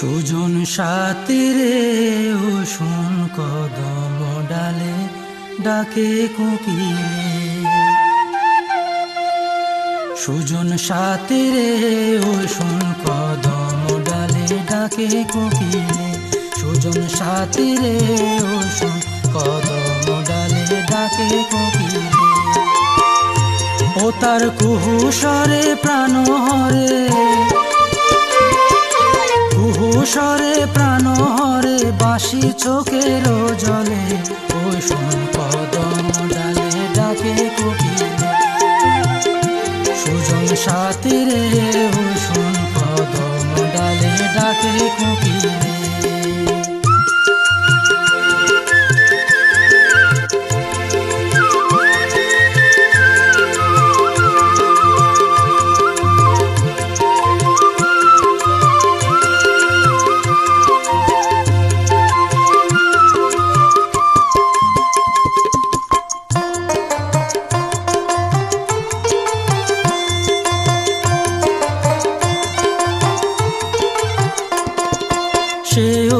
সুজন সাতিরে ও শুন কদম ডালে ডাকে কোকিলে। সুজন সাতিরে ও শুন কদম ডালে ডাকে কোকিলে। সুজন সাতিরে ও শুন কদম ডালে ডাকে কোকিলে। ও তার কুহু স্বরে প্রাণ হরে স্বরে প্রাণ হরে বাসি চোখের জলে, ওই পদম ডালে ডাকে কোকিলে। সুজন সাতিরে রে শুন কদম ডালে ডাকে কোকিলে।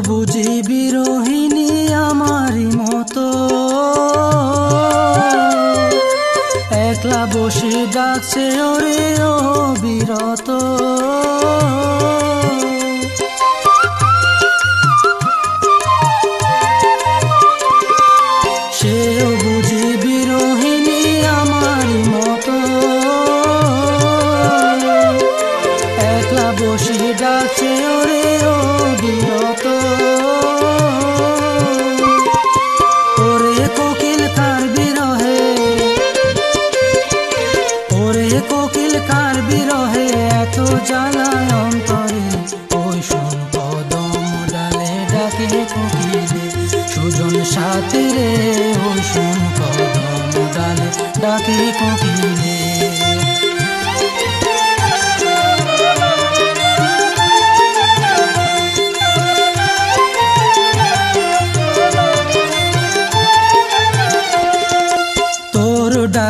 বুঝি বিরোহিনী আমারই মতো। একলা বসে ডাকছে ওরে ও বিরত। বিরহে এত জ্বালায় অন্তরে। ওই কদম ডালে ডাকে কোকিলে। সুজন সাথে ওই শুন কদম ডালে ডাকে কোকিলে।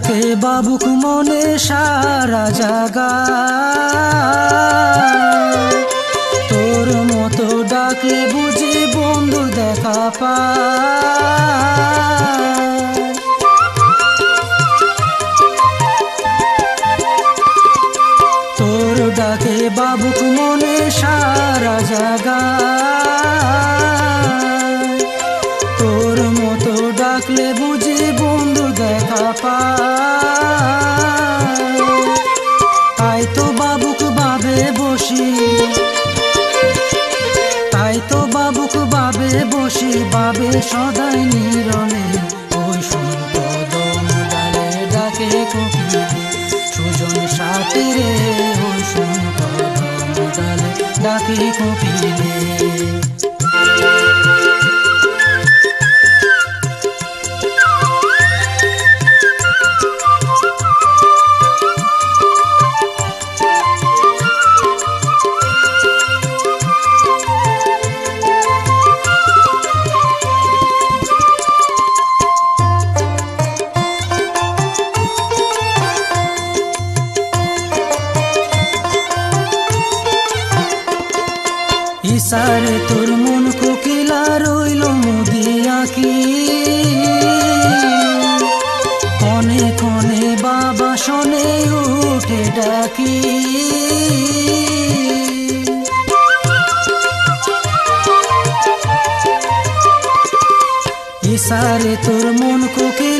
ডাকে বাবুক মনে সারা জাগা। তোর মতো ডাকলে বুঝি বন্ধু দেখা পা। তোর ডাকে বাবুক মনে সারা জাগা। ডাকলে বুঝি বন্ধু দেখা তাই তো বাবুক বাবে বসি। তাই তো বাবুক বাবে বসি বাবে সদাই নিরলে ওই শুন কদম ডালে ডাকে সুজন সাথীরে ওই শুন ডালে ডাকে কোকিলে ইসারে তোর মন কোকিলা রইল মুদিয়া কি কনে কনে বাবা শোনে, উঠে ডাকি। ইসারে তোর মন কোকিলা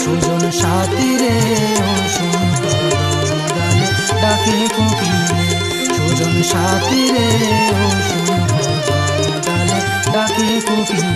সুজন ওই শুন কদম ডালে ডাকে কোকিলে সুজন সাথী রে ডাকে কোকিলে